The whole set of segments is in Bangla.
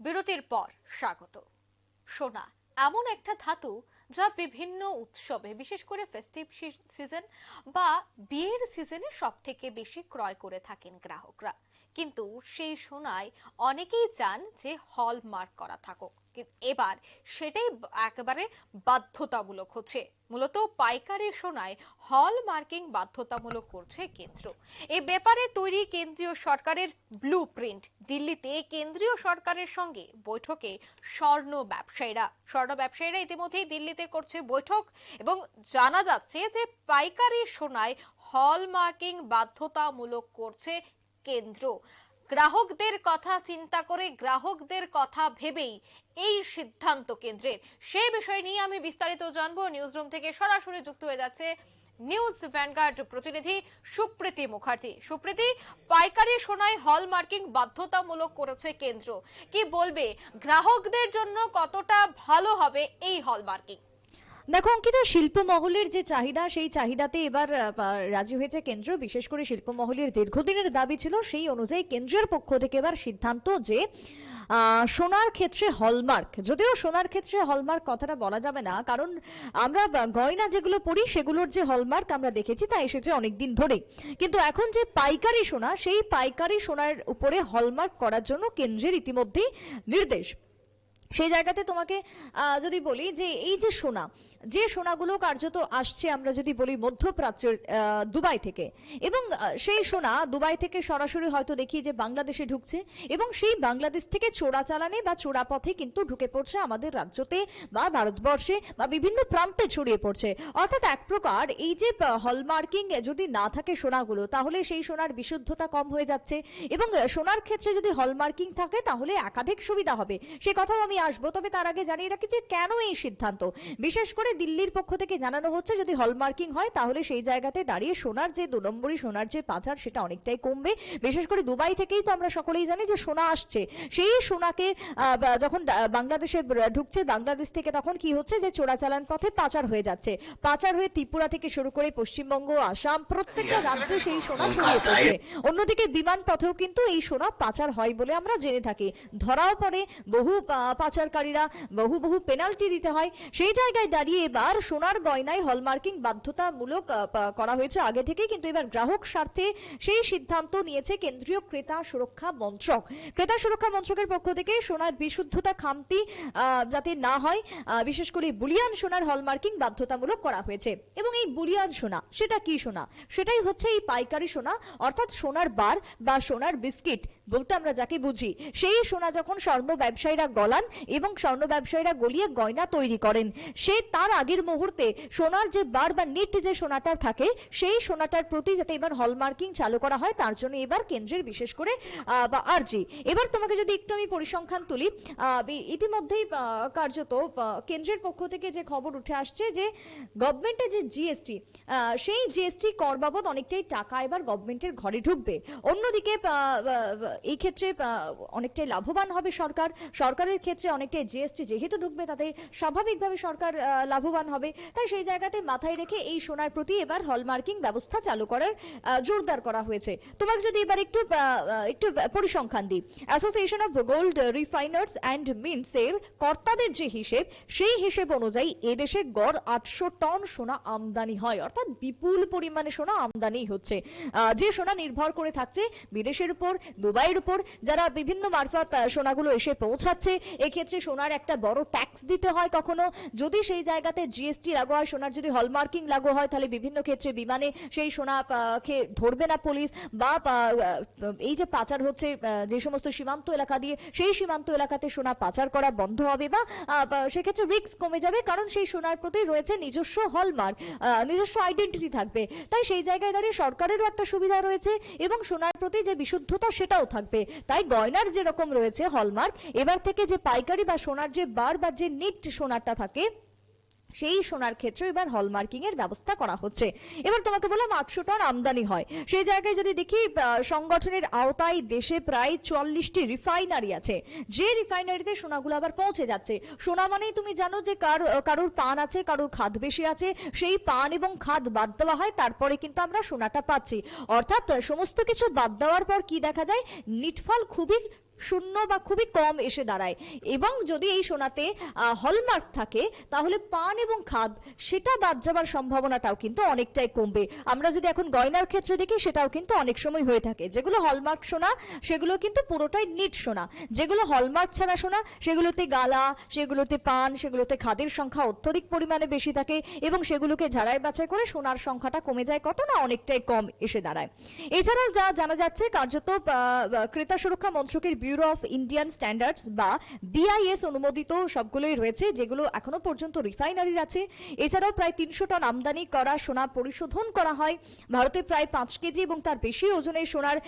বিরতির পর স্বাগত। সোনা, এমন একটা ধাতু যা বিভিন্ন উৎসবে, বিশেষ করে ফেস্টিভ সিজন বা বিয়ের সিজনে সব থেকে বেশি ক্রয় করে থাকেন গ্রাহকরা। কিন্তু সেই সোনায় অনেকেই চান যে হলমার্ক করা থাকুক। এবার সেটাই একেবারে বাধ্যতামূলক হচ্ছে। মূলত পাইকারি সোনায় হল মার্কিং বাধ্যতামূলক করছে কেন্দ্র। এই ব্যাপারে তৈরি কেন্দ্রীয় সরকারের ব্লু প্রিন্ট দিল্লিতে কেন্দ্রীয় সরকারের সঙ্গে বৈঠকে স্বর্ণ ব্যবসায়ীরা। স্বর্ণ ব্যবসায়ীরা ইতিমধ্যেই দিল্লিতে করছে বৈঠক এবং জানা যাচ্ছে যে পাইকারি সোনায় হল মার্কিং বাধ্যতামূলক করছে কেন্দ্র। গ্রাহকদের কথা চিন্তা করে গ্রাহকদের কথা ভেবেই এই সিদ্ধান্ত কেন্দ্রের। সেই বিষয় নিয়ে আমি বিস্তারিত জানব। নিউজ রুম থেকে সরাসরি যুক্ত হয়ে যাচ্ছে নিউজ ভ্যানগার্ড প্রতিনিধি সুপ্রীতি মুখার্জি। সুপ্রীতি, পাইকারি সোনায় হল মার্কিং বাধ্যতামূলক করেছে কেন্দ্র। কি বলবে? গ্রাহকদের জন্য কতটা ভালো হবে এই হল মার্কিং দেখো, অঙ্কিতা শিল্প মহলের যে চাহিদা, সেই চাহিদাতে এবার রাজি হয়েছে কেন্দ্র। বিশেষ করে শিল্প মহলের দীর্ঘদিনের দাবি ছিল সেই অনুযায়ী কেন্দ্রের পক্ষ থেকে এবার সিদ্ধান্ত যে সোনার ক্ষেত্রে হলমার্ক। যদিও সোনার ক্ষেত্রে হলমার্ক কথাটা বলা যাবে না, কারণ আমরা গয়না যেগুলো পড়ি সেগুলোর যে হলমার্ক আমরা দেখেছি, তা এসেছে অনেকদিন ধরে কিন্তু এখন যে পাইকারি সোনা, সেই পাইকারি সোনার উপরে হলমার্ক করার জন্য কেন্দ্রের ইতিমধ্যেই নির্দেশ। সেই জায়গাতে তোমাকে যদি বলি যে এই যে সোনা, যে সোনাগুলো কার্যত আসছে আমরা যদি বলি মধ্যপ্রাচ্যের দুবাই থেকে, এবং সেই সোনা দুবাই থেকে সরাসরি হয়তো দেখি যে বাংলাদেশে ঢুকছে, এবং সেই বাংলাদেশ থেকে চোরাচালানে বা চোরাপথে কিন্তু ঢুকে পড়ছে আমাদের রাজ্যতে বা ভারতবর্ষে বা বিভিন্ন প্রান্তে ছড়িয়ে পড়ছে। অর্থাৎ এক প্রকার এই যে হলমার্কিং যদি না থাকে সোনাগুলো, তাহলে সেই সোনার বিশুদ্ধতা কম হয়ে যাচ্ছে, এবং সোনার ক্ষেত্রে যদি হলমার্কিং থাকে তাহলে একাধিক সুবিধা হবে। সে কথাও আমি আসব। তবে তার আগে জানিয়ে রাখি যে কেন এই সিদ্ধান্ত? বিশেষ করে দিল্লির পক্ষ থেকে জানানো হচ্ছে যদি হলমার্কিং হয় তাহলে সেই জায়গাতে দাঁড়িয়ে সোনার যে দু নম্বরই সোনার যে পাচার সেটা অনেকটাই কমবে। বিশেষ করে দুবাই থেকেই তো আমরা সকলেই জানি যে সোনা আসছে। সেই সোনাকে যখন বাংলাদেশে ঢুকছে বাংলাদেশ থেকে তখন কি হচ্ছে যে চোরাচালান পথে পাচার হয়ে যাচ্ছে। পাচার হয়ে ত্রিপুরা থেকে শুরু করে পশ্চিমবঙ্গ আসাম প্রত্যেকটা রাজ্যে সেই সোনা ছড়িয়ে পড়ছে। অন্যদিকে বিমান পথেও কিন্তু এই সোনা পাচার হয় বলে আমরা জেনে থাকি। ধরাও পড়ে বহু পাচারকারীরা বহু বহু পেনাল্টি দিতে হয়। সেই জায়গায় দাঁড়িয়ে এবার সোনার গয়নায় হলমার্কিং বাধ্যতামূলক করা হয়েছে। আগে থেকেই কিন্তু এবার গ্রাহক স্বার্থে সেই সিদ্ধান্ত নিয়েছে কেন্দ্রীয় ক্রেতা সুরক্ষা মন্ত্রক। ক্রেতা সুরক্ষা মন্ত্রকের পক্ষ থেকে সোনার বিশুদ্ধতা খামতি যাতে না হয় বিশেষ করে বুলিয়ান সোনার হলমার্কিং বাধ্যতামূলক করা হয়েছে। এবং এই বুলিয়ান সোনা, সেটা কি সোনা? সেটাই হচ্ছে এই পাইকারি সোনা, অর্থাৎ সোনার বার বা সোনার বিস্কিট, বলতে আমরা যাকে বুঝি। সেই সোনা যখন স্বর্ণ ব্যবসায়ীরা গলান এবং স্বর্ণ ব্যবসায়ীরা গলিয়ে গয়না তৈরি করেন। সে তার আগের মুহূর্তে সোনার যে বার বা নিট যে সোনাটা থাকে, সেই সোনাটার প্রতি যাতে এবার হলমার্কিং চালু করা হয়, তার জন্য এবার কেন্দ্রের বিশেষ করে বা আরজি। এবার তোমাকে যদি একটু আমি পরিসংখ্যান তুলি ইতিমধ্যেই কার্যত কেন্দ্রের পক্ষ থেকে যে খবর উঠে আসছে যে গভর্নমেন্টের যে জিএসটি সেই জিএসটি কর বাবদ অনেকটাই টাকা এবার গভর্নমেন্টের ঘরে ঢুকবে। অন্যদিকে এই ক্ষেত্রে অনেকটাই লাভবান হবে সরকার। সরকারের ক্ষেত্রে অনেকটাই জিএসটি যেহেতু ঢুকবে, তাতে স্বাভাবিকভাবে সরকার লাভবান হবে। তাই সেই জায়গাতে মাথায় রেখে এই সোনার প্রতি এবার হলমার্কিং ব্যবস্থা চালু করার জোরদার করা হয়েছে। তোমাকে যদি এবার একটু একটু পরিসংখ্যান দিই। Association of gold refiners and mints এর কর্তাদের যে হিসেব, সেই হিসেব অনুযায়ী এদেশে গড় আটশো টন সোনা আমদানি হয়। অর্থাৎ বিপুল পরিমাণে সোনা আমদানি হচ্ছে। যে সোনা নির্ভর করে থাকছে বিদেশের উপর, দুবাইয়ের উপর, যারা বিভিন্ন মারফত সোনাগুলো এসে পৌঁছাচ্ছে এক্ষেত্রে সোনার একটা বড় ট্যাক্স দিতে হয় কখনো? যদি সেই জায়গাতে জিএসটি লাগু হয়, সোনার যদি হলমার্কিং লাগু হয়, তাহলে বিভিন্ন ক্ষেত্রে বিমানে সেই সোনা ধরবে না পুলিশ বা এই যে পাচার হচ্ছে যে সমস্ত সীমান্ত এলাকা দিয়ে, সেই সীমান্ত এলাকাতে সোনা পাচার করা বন্ধ হবে বা সেক্ষেত্রে রিস্ক কমে যাবে কারণ সেই সোনার প্রতি রয়েছে নিজস্ব হলমার্ক নিজস্ব আইডেন্টিটি থাকবে। তাই সেই জায়গায় দাঁড়িয়ে সরকারেরও একটা সুবিধা রয়েছে এবং সোনার প্রতি যে বিশুদ্ধতা সেটাও থাকবে। তাই গয়নার যেরকম রয়েছে হলমার্ক এবার থেকে যে পাইকারি বা সোনার যে বার বা যে নিট সোনারটা থাকে, সেই সোনার ক্ষেত্রে এবার হলমার্কিং এর ব্যবস্থা করা হচ্ছে। এবার তোমাকে বললাম, আটশো টন আমদানি হয়। সেই জায়গায় যদি দেখি সংগঠনের আওতায় দেশে প্রায় চল্লিশটি রিফাইনারি আছে। যে রিফাইনারিতে সোনাগুলো আবার পৌঁছে যাচ্ছে, সোনা মানেই তুমি জানো যে কার, কারোর পান আছে, কারোর খাদ বেশি আছে, সেই পান এবং খাদ বাদ দেওয়া হয়, তারপরে কিন্তু আমরা সোনাটা পাচ্ছি। অর্থাৎ, সমস্ত কিছু বাদ দেওয়ার পর কি দেখা যায়, নিটফল খুবই শূন্য বা খুবই কম এসে দাঁড়ায়। এবং যদি এই সোনাতে হলমার্ক থাকে, তাহলে পান এবং খাদ, সেটা বাদ যাবার সম্ভাবনাটাও কিন্তু অনেকটাই কমবে। আমরা যদি এখন গয়নার ক্ষেত্রে দেখি, সেটাও কিন্তু অনেক সময় হয়ে থাকে। যেগুলো হলমার্ক সোনা, সেগুলো কিন্তু পুরোটাই নিট সোনা। যেগুলো হলমার্ক ছাড়া সোনা, সেগুলোতে গালা, সেগুলোতে পান, সেগুলোতে খাদের সংখ্যা অত্যধিক পরিমাণে বেশি থাকে এবং সেগুলোকে ঝাড়াই বাছাই করে সোনার সংখ্যাটা কমে যায়, কত না অনেকটাই কম এসে দাঁড়ায়। এছাড়াও যা জানা যাচ্ছে, কার্যত ক্রেতা সুরক্ষা মন্ত্রকের ব্যুরো অফ ইন্ডিয়ান স্ট্যান্ডার্ডস বা বিআইএস অনুমোদিত সবগুলোই রয়েছে, যেগুলো এখনও পর্যন্ত রিফাইনারির আছে। এছাড়াও প্রায় তিনশো টন আমদানি করা সোনা পরিশোধন করা হয়। ভারতে প্রায় পাঁচ কেজি এবং তার বেশি ওজনের সোনার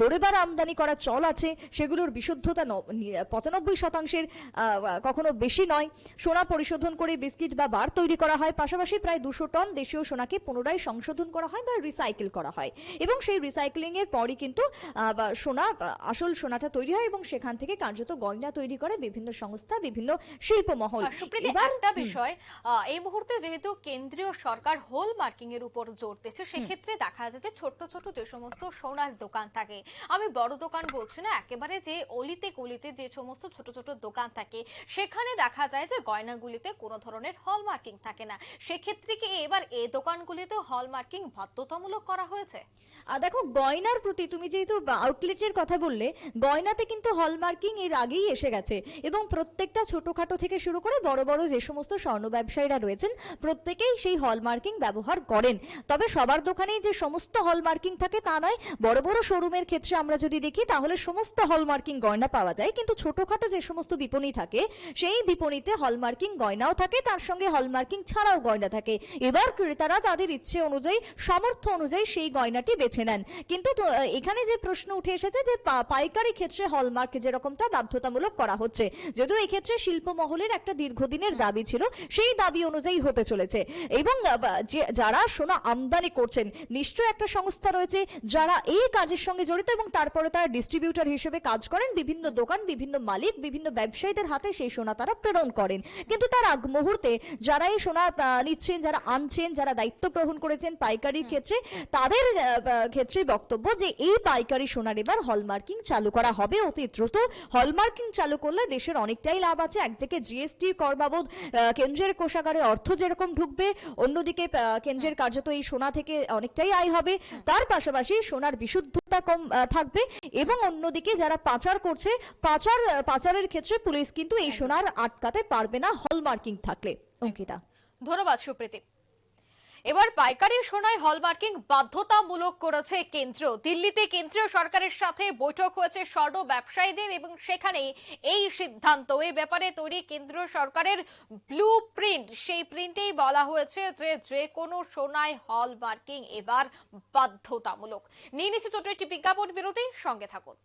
ডোরেবার আমদানি করা চল আছে। সেগুলোর বিশুদ্ধতা পঁচানব্বই শতাংশের কখনো বেশি নয়। সোনা পরিশোধন করে বিস্কিট বা বার তৈরি করা হয়। পাশাপাশি প্রায় দুশো টন দেশীয় সোনাকে পুনরায় সংশোধন করা হয় বা রিসাইকেল করা হয়। এবং সেই রিসাইক্লিং এর পরই কিন্তু সোনা আসল সোনাটা তৈরি হয়। এবং সেখান থেকে কার্যত গয়না তৈরি করে বিভিন্ন সংস্থা বিভিন্ন শিল্প মহল একটা বিষয় এই মুহূর্তে যেহেতু কেন্দ্রীয় সরকার হোল মার্কিং এর উপর জোর দিচ্ছে সেক্ষেত্রে দেখা যায় যে ছোট্ট ছোট যে সমস্ত সোনার দোকান থাকে আমি বড় দোকান বলছি না একেবারে যে অলিতে গলিতে যে সমস্ত ছোট ছোট দোকান থাকে সেখানে দেখা যায় যে গয়নাগুলিতে কোনো ধরনের হল মার্কিং থাকে না। সেক্ষেত্রে কি এবার এই দোকানগুলিতে হল মার্কিং বাধ্যতামূলক করা হয়েছে? আর দেখো গয়নার প্রতি তুমি যেহেতু আউটলেটের কথা বললে গয়নাতে কিন্তু হলমার্কিং এর আগেই এসে গেছে এবং প্রত্যেকটা ছোটখাটো থেকে শুরু করে বড় বড় যে সমস্ত স্বর্ণ ব্যবসায়ীরা রয়েছেন, প্রত্যেকেই সেই হলমার্কিং ব্যবহার করেন। তবে সবার দোকানেই যে সমস্ত হলমার্কিং থাকে তা নয়, বড় বড় শোরুমের ক্ষেত্রে আমরা যদি দেখি, তাহলে সমস্ত হলমার্কিং গয়না পাওয়া যায়। কিন্তু ছোটখাটো যে সমস্ত বিপণী থাকে, সেই বিপণীতে হলমার্কিং গয়নাও থাকে, তার সঙ্গে হলমার্কিং ছাড়াও গয়না থাকে। এবার ক্রেতারা তাদের ইচ্ছে অনুযায়ী, সামর্থ্য অনুযায়ী সেই গয়নাটি বেছে নেন। কিন্তু এখানে যে প্রশ্ন উঠে এসেছে যে পাইকারি ক্ষেত্রে হলমার্ক যেরকমটা বাধ্যতামূলক করা হচ্ছে। যদিও এই ক্ষেত্রে শিল্প মহলের একটা দীর্ঘদিনের দাবি ছিল সেই দাবি অনুযায়ী হতে চলেছে। এবং যারা সোনা আমদানি করছেন নিশ্চয় একটা সংস্থা রয়েছে যারা এই কাজের সঙ্গে জড়িত এবং তারপরে তারা ডিস্ট্রিবিউটর হিসেবে কাজ করেন বিভিন্ন দোকান বিভিন্ন মালিক বিভিন্ন ব্যবসায়ীদের হাতে সেই সোনা তারা প্রেরণ করেন। কিন্তু তার আগ মুহূর্তে যারা এই সোনা নিচ্ছেন যারা আনছেন যারা দায়িত্ব গ্রহণ করেছেন পাইকারির ক্ষেত্রে তাদের ক্ষেত্রে বক্তব্য যে এই পাইকারি সোনার এবার হলমার্কিং চালু করা হবে অতি দ্রুত হলমার্কিং চালু করলে দেশের অনেকটাই লাভ আছে। একদিকে জিএসটি কর বাবদ কেন্দ্রের কোষাগারে অর্থ যেরকম ঢুকবে অন্যদিকে কেন্দ্রের কার্যত এই সোনা থেকে অনেকটাই আয় হবে। তার পাশাপাশি সোনার বিশুদ্ধতা কম থাকবে এবং অন্যদিকে যারা পাচার করছে পাচার পাচারের ক্ষেত্রে পুলিশ কিন্তু এই সোনার আটকাতে পারবে না হলমার্কিং থাকলে। অঙ্কিতা। ধন্যবাদ সুপ্রীতি। এবার পাইকারি সোনায় হলমার্কিং বাধ্যতামূলক করেছে কেন্দ্র। দিল্লিতে কেন্দ্রীয় সরকারের সাথে বৈঠক হয়েছে স্বর্ণ ব্যবসায়ীদের এবং সেখানে এই সিদ্ধান্ত। এই ব্যাপারে তৈরি কেন্দ্রীয় সরকারের ব্লু প্রিন্ট, সেই প্রিন্টেই বলা হয়েছে যে যে কোনো সোনায় হলমার্কিং এবার বাধ্যতামূলক। নিয়ে নিচ্ছে ছোট একটি বিজ্ঞাপন বিরতি, সঙ্গে থাকুন।